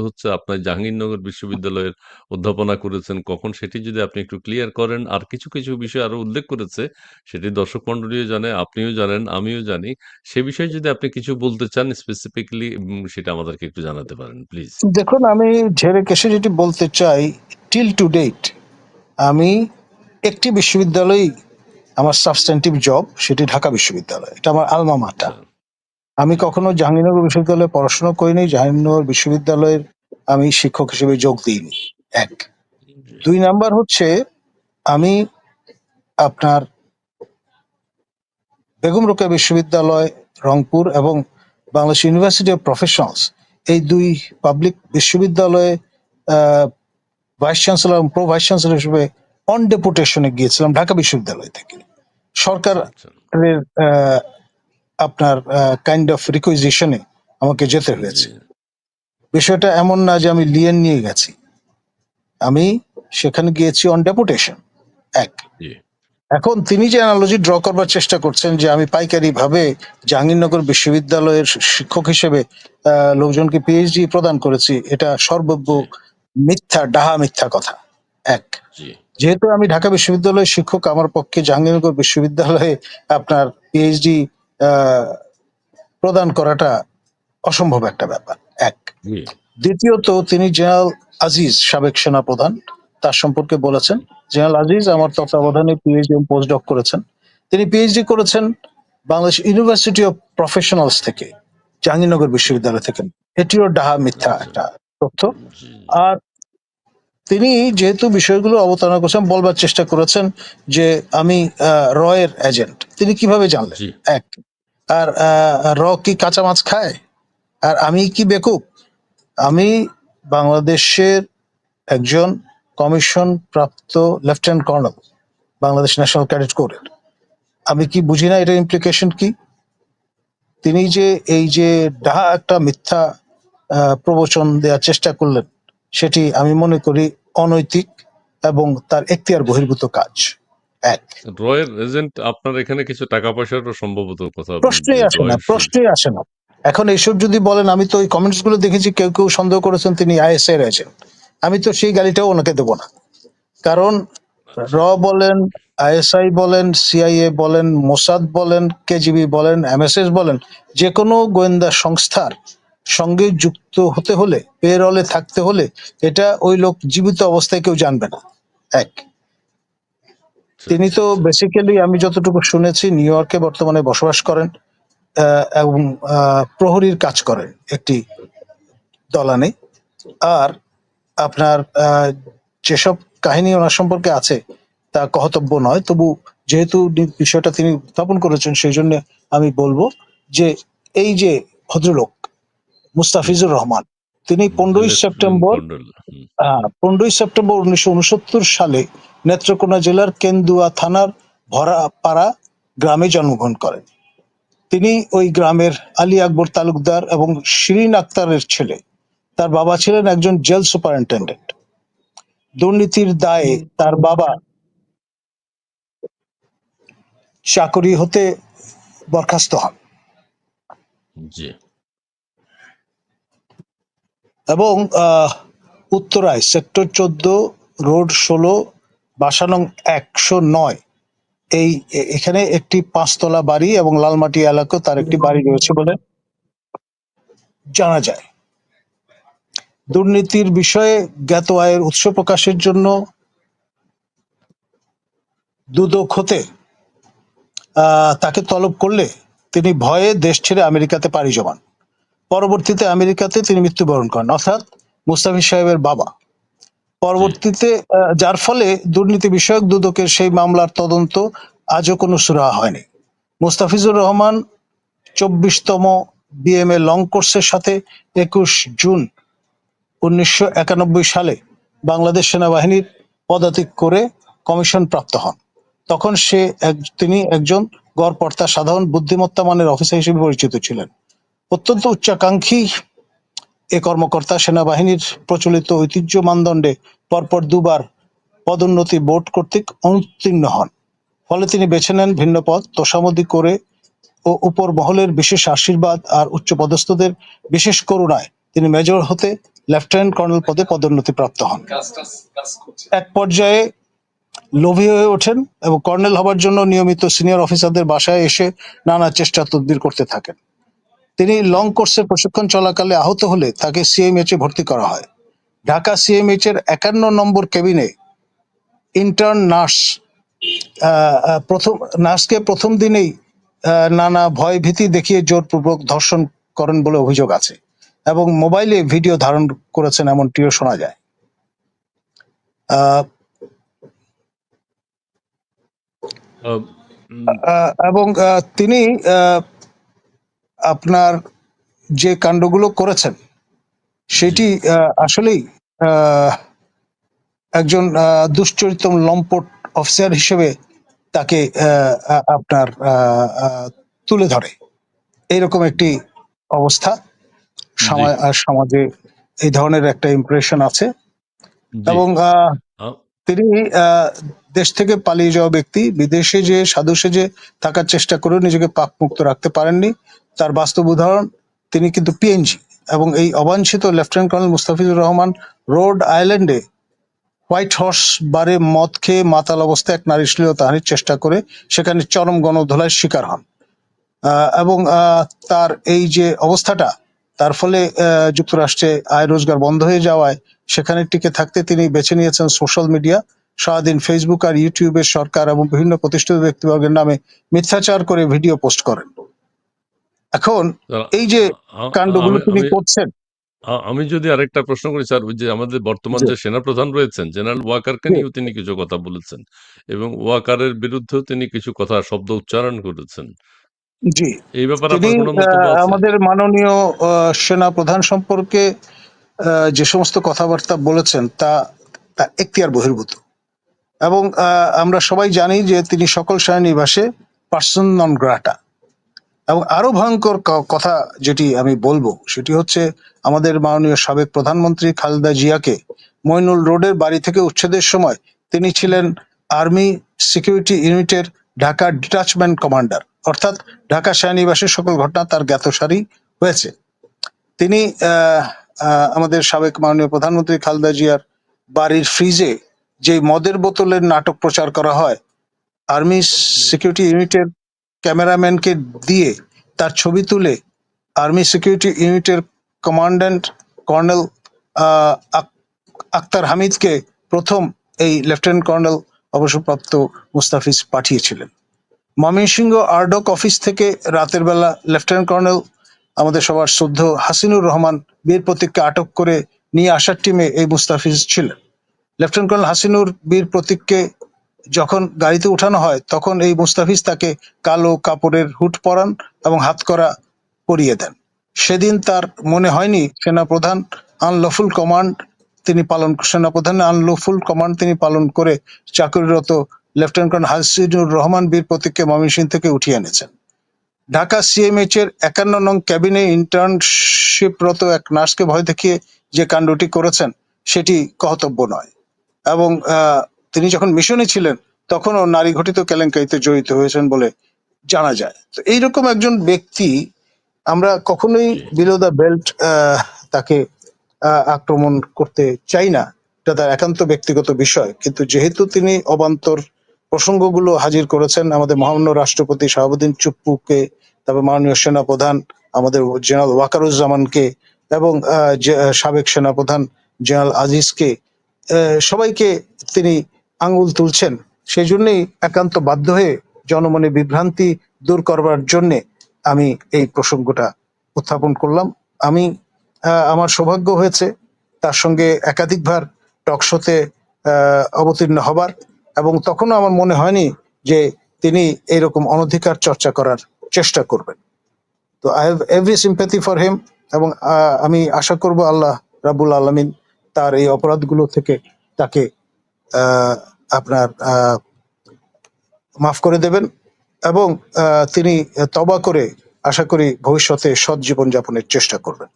হচ্ছে আপনার জাহাঙ্গীরনগর বিশ্ববিদ্যালয়ের অধ্যাপনা করেছেন কখন সেটি যদি আপনি একটু ক্লিয়ার করেন। আর কিছু, কিছু বিষয় আরও উল্লেখ করেছে সেটি দর্শক মণ্ডলীও জানে, আপনিও জানেন, আমিও জানি। সে বিষয়ে যদি আপনি কিছু বলতে চান স্পেসিফিক্যালি উম সেটা আমাদেরকে একটু জানাতে পারেন প্লিজ। দেখুন আমি ঝেড়ে কেসে যেটি বলতে চাই টিল টু ডেট আমি একটি বিশ্ববিদ্যালয়েই আমার সাবস্টেন্টিভ জব সেটি ঢাকা বিশ্ববিদ্যালয় এটা আমার আলমা মাটা আচ্ছা। আমি কখনো জাহাঙ্গীরনগর বিশ্ববিদ্যালয়ে পড়াশোনা করিনি জাহাঙ্গীরনগর বিশ্ববিদ্যালয়ের আমি শিক্ষক হিসেবে যোগ দিইনি। এক। দুই নাম্বার হচ্ছে আমি আপনার বেগম রোকেয়া বিশ্ববিদ্যালয় রংপুর এবং বাংলাদেশ ইউনিভার্সিটি অফ প্রফেশনালস এই দুই পাবলিক বিশ্ববিদ্যালয়ে ভাইস চ্যান্সেলর এবং প্রো ভাইস চ্যান্সেলর হিসেবে অন ডেপুটেশনে গিয়েছিলাম ঢাকা বিশ্ববিদ্যালয় থেকে। সরকার আচ্ছা। আপনার কাইন্ড অফ রিকুইজিশনে আমাকে যেতে হয়েছে। বিষয়টা এমন না যে আমি লিয়েন নিয়ে গেছি। আমি সেখানে গিয়েছি অন ডেপুটেশন এক। এখন তিনি যে অ্যানালজি ড্র করবার চেষ্টা করছেন যে আমি পাইকারি ভাবে জাহাঙ্গীরনগর বিশ্ববিদ্যালয়ের শিক্ষক হিসেবে আহ, লোকজনকে পিএইচডি প্রদান করেছি এটা সর্বব্য মিথ্যা ডাহা মিথ্যা কথা এক। যেহেতু আমি ঢাকা বিশ্ববিদ্যালয়ের শিক্ষক আমার পক্ষে জাহাঙ্গীরনগর বিশ্ববিদ্যালয়ে আপনার পিএইচডি প্রদান করাটা অসম্ভব একটা ব্যাপার এক। দ্বিতীয়ত তিনি জেনারেল আজিজ সাবেক সেনা প্রধান তার সম্পর্কে বলেছেন জেনারেল আজিজ আমার তত্ত্বাবধানে পিএইচডি এবং পোস্টডক করেছেন। তিনি পিএইচডি করেছেন বাংলাদেশ ইউনিভার্সিটি অফ প্রফেশনালস থেকে জাহাঙ্গীরনগর বিশ্ববিদ্যালয় থেকে। এটিও ডাহা মিথ্যা। একটা তথ্য। আর তিনি যেহেতু বিষয়গুলো অবতারণা করেছেন বলবার চেষ্টা করেছেন যে আমি রয়ের এজেন্ট তিনি কীভাবে জানলেন? এক। আর র কি কাঁচা মাছ খায়? আর আমি কি বেকুব? আমি বাংলাদেশের একজন কমিশন প্রাপ্ত lieutenant colonel, Bangladesh national cadet কোরের আমি কি বুঝি না এটার ইমপ্লিকেশন কি? তিনি যে এই যে ডাহা একটা মিথ্যা প্রবচন দেওয়ার চেষ্টা করলেন, সেটি আমি মনে করি অনৈতিক এবং তার এখতিয়ার বহির্ভূত কাজ। এক। রয়ের এজেন্ট আপনার এখানে কিছু টাকা পয়সারও সম্ভবত কথা প্রশ্নই আসে না প্রশ্নই আসে না। এখন এইসব যদি বলেন আমি তো ওই কমেন্টসগুলো দেখেছি কেউ কেউ সন্দেহ করেছেন তিনি আইএসআই এর এজেন্ট আমি তো সেই গালিটাও ওনাকে দেবো না। কারণ র বলেন আইএসআই বলেন সিআইএ বলেন মোসাদ বলেন কেজিবি বলেন এমএসএস বলেন যে কোনো গোয়েন্দা সংস্থার সঙ্গে যুক্ত হতে হলে পেরলে থাকতে হলে এটা ওই লোক জীবিত অবস্থায় কেউ জানবে না। এক। তিনি তো আচ্ছা, বেসিক্যালি আমি যতটুকু শুনেছি নিউ ইয়র্কে বর্তমানে বসবাস করেন আহ, এবং প্রহরীর কাজ করেন একটি দলানে। আর আপনার যেসব কাহিনী ওনার সম্পর্কে আছে তা কহতব্য নয়। তবু যেহেতু বিষয়টা তিনি উত্থাপন করেছেন সেই জন্য আমি বলব যে এই যে ভদ্রলোক মুস্তাফিজুর রহমান তিনি পনেরোই সেপ্টেম্বর পনেরোই সেপ্টেম্বর উনিশশো উনসত্তর সালে নেত্রকোনা জেলার কেন্দুয়া থানার ভরাপাড়া গ্রামে জন্মগ্রহণ করেন। তিনি ওই গ্রামের আলী আকবর তালুকদার এবং শিরিন আক্তারের ছেলে। তার বাবা ছিলেন একজন জেল সুপারিনটেন্ডেন্ট। দুর্নীতির দায়ে তার বাবা চাকরি হতে বরখাস্ত হন। এবং আহ, উত্তরায় সেক্টর চোদ্দ রোড ষোলো বাসানং একশো নয়। এই এখানে একটি পাঁচতলা বাড়ি এবং লালমাটি এলাকা তার একটি বাড়ি রয়েছে বলে জানা যায়। দুর্নীতির বিষয়ে জ্ঞাত আয়ের উৎস প্রকাশের জন্য দুদক হতে তাকে তলব করলে তিনি ভয়ে দেশ ছেড়ে আমেরিকাতে পাড়ি জমান। পরবর্তীতে আমেরিকাতে তিনি মৃত্যুবরণ করেন, অর্থাৎ মুস্তাফিজ সাহেবের বাবা। পরবর্তীতে যার ফলে দুর্নীতি বিষয়ক দুদকের সেই মামলার তদন্ত আজও কোনো সুরাহা হয়নি। মুস্তাফিজুর রহমান চব্বিশতম বিএমএ লং কোর্সের সাথে একুশ জুন উনিশশো একানব্বই সালে বাংলাদেশ সেনাবাহিনীর পদাতিক করে কমিশন প্রাপ্ত হন। তখন সে তিনি একজন গড়পর্তা, সাধারণ বুদ্ধিমত্তা মানের অফিসার হিসেবে পরিচিত ছিলেন। অত্যন্ত উচ্চাকাঙ্ক্ষী এ কর্মকর্তা সেনাবাহিনীর প্রচলিত ঐতিহ্য মানদণ্ডে পরপর দুবার পদোন্নতি বোর্ড কর্তৃক অনুত্তীর্ণ হন। ফলে তিনি বেছে নেন ভিন্ন পদ তোষামদি করে ও উপর মহলের বিশেষ আশীর্বাদ আর উচ্চ পদস্থদের বিশেষ করুণায় তিনি মেজর হতে লেফটেন্যান্ট কর্নেল পদে পদোন্নতি প্রাপ্ত হন। এক পর্যায়ে লোভী হয়ে ওঠেন এবং কর্নেল হবার জন্য নিয়মিত সিনিয়র অফিসারদের বাসায় এসে নানা চেষ্টা তদবির করতে থাকেন। তিনি লং কোর্সের প্রশিক্ষণ চলাকালে আহত হলে তাকে সিএমএইচ এ ভর্তি করা হয়। ঢাকা সিএমএইচ এর একান্ন নম্বর কেবিনে ইন্টার্ন নার্স প্রথম নার্সকে প্রথম দিনেই নানা ভয় ভীতি দেখিয়ে জোরপূর্বক ধর্ষণ করেন বলে অভিযোগ আছে এবং মোবাইলে ভিডিও ধারণ করেছেন এমনটিও শোনা যায়। এবং তিনি আহ, আপনার যে কাণ্ডগুলো করেছেন সেটি আহ, আসলেই আহ, একজন আহ, দুশ্চরিত্র লম্পট অফিসার হিসেবে তাকে আপনার তুলে ধরে। এইরকম একটি অবস্থা। সমাজে এই ধরনের একটা ইমপ্রেশন আছে। এবং তিনি আহ, দেশ থেকে পালিয়ে যাওয়া ব্যক্তি বিদেশে যে সাধু সেজে থাকার চেষ্টা করেও নিজেকে পাক মুক্ত রাখতে পারেননি। তার বাস্তব উদাহরণ, তিনি কিন্তু পিএনজি এবং এই অবাঞ্ছিত lieutenant colonel Mustafizur Rahman Rhode আইল্যান্ডে হোয়াইট হর্স বারে মদ খেয়ে মাতাল অবস্থায় এক নারী শ্লীলতাহানির চেষ্টা করে, সেখানে চরম গণধোলায় শিকার হন। এবং তার এই যে অবস্থাটা, তার ফলে যুক্তরাষ্ট্রে আয় রোজগার বন্ধ হয়ে যাওয়ায় সেখানে টিকে থাকতে তিনি বেছে নিয়েছেন সোশ্যাল মিডিয়া। সারাদিন ফেসবুক আর ইউটিউবে সরকার এবং বিভিন্ন প্রতিষ্ঠিত ব্যক্তিবর্গের নামে মিথ্যাচার করে ভিডিও পোস্ট করেন। এখন এই যে কাণ্ডগুলো তিনি করছেন। আমি যদি আরেকটা প্রশ্ন করি স্যার ওই যে আমাদের বর্তমান যে সেনাপ্রধান রয়েছেন জেনারেল ওয়াকারকে নিয়েও তিনি কিছু কথা বলেছেন এবং ওয়াকারের বিরুদ্ধেও তিনি কিছু কথা শব্দ উচ্চারণ করেছেন। জি। এই ব্যাপারে আমাদের মাননীয় সেনা প্রধান সম্পর্কে যে সমস্ত কথাবার্তা বলেছেন তা তা এখতিয়ার বহির্ভূত। এবং আহ, আমরা সবাই জানি যে তিনি সকল সেনানিবাসে পার্সন নন গ্রাটা। এবং আরও ভয়ঙ্কর কথা যেটি আমি বলব, সেটি হচ্ছে আমাদের মাননীয় সাবেক প্রধানমন্ত্রী খালেদা জিয়াকে মইনুল রোডের বাড়ি থেকে উচ্ছেদের সময় তিনি ছিলেন আর্মি সিকিউরিটি ইউনিটের ঢাকা ডিটাচমেন্ট কমান্ডার, অর্থাৎ ঢাকা সেনানিবাসের সকল ঘটনা তার জ্ঞাতসারই হয়েছে। তিনি আমাদের সাবেক মাননীয় প্রধানমন্ত্রী খালেদা জিয়ার বাড়ির ফ্রিজে যে মদের বোতলের নাটক প্রচার করা হয়, আর্মি সিকিউরিটি ইউনিটের ক্যামেরাম্যানকে দিয়ে তার ছবি তুলে আর্মি সিকিউরিটি ইউনিটের কমান্ড্যান্ট কর্নেল আক্তার হামিদকে প্রথম এই লেফটেন্যান্ট কর্নেল অবসরপ্রাপ্ত মুস্তাফিজ পাঠিয়েছিলেন। ময়মনসিংহ আরডক অফিস থেকে রাতের বেলা লেফটেন্যান্ট কর্নেল, আমাদের সবার শ্রদ্ধ হাসিনুর রহমান বীর প্রতীককে আটক করে নিয়ে আসার টিমে এই মুস্তাফিজ ছিলেন। লেফটেন্যান্ট কর্নেল হাসিনুর বীর প্রতীককে যখন গাড়িতে উঠানো হয়, তখন এই মুস্তাফিজ তাকে কালো কাপড়ের হুট পরান এবং হাতকড়া পরিয়ে দেন। সেদিন তার মনে হয়নি সেনাপ্রধান আনলফুল কমান্ড তিনি পালন সেনাপ্রধানের আনলফুল কমান্ড তিনি পালন করে চাকরিরত লেফটেন্যান্ট কর্নেল হাসিনুর রহমান বীর প্রতীককে ময়মনসিংহ থেকে উঠিয়ে এনেছেন। ঢাকা সিএমএইচ এর একান্ন নং ক্যাবিনে ইন্টার্নশিপরত এক নার্সকে ভয় দেখিয়ে যে কাণ্ডটি করেছেন, সেটি কহতব্য নয়। এবং তিনি যখন মিশনে ছিলেন, তখনও নারী ঘটিত কেলেঙ্কারিতে জড়িত হয়েছেন বলে জানা যায়। তো এইরকম একজন ব্যক্তি, আমরা কখনোই বিলো দ্য বেল্ট তাকে আক্রমণ করতে চাই না। এটা তার একান্ত ব্যক্তিগত বিষয়। কিন্তু যেহেতু তিনি অবান্তর প্রসঙ্গগুলো হাজির করেছেন, আমাদের মহামান্য রাষ্ট্রপতি শাহাবুদ্দিন চুপ্পুকে, তারপর মাননীয় সেনাপ্রধান আমাদের জেনারেল ওয়াকারুজ্জামানকে এবং সাবেক সেনাপ্রধান জেনারেল আজিজকে সবাইকে তিনি আঙ্গুল তুলছেন। সেই জন্যই একান্ত বাধ্য হয়ে জনমনে বিভ্রান্তি দূর করবার জন্যে আমি এই প্রসঙ্গটা উত্থাপন করলাম। আমি আমার সৌভাগ্য হয়েছে তার সঙ্গে একাধিকবার টকশোতে অবতীর্ণ হবার এবং তখনও আমার মনে হয়নি যে তিনি এরকম অনধিকার চর্চা করার চেষ্টা করবেন। তো I have every sympathy for him এবং আমি আশা করব আল্লাহ রাবুল আলমিন তার এই অপরাধগুলো থেকে তাকে আপনার মাফ করে দেবেন এবং তিনি তবা করে আশা করি ভবিষ্যতে সৎ জীবন যাপনের চেষ্টা করবেন।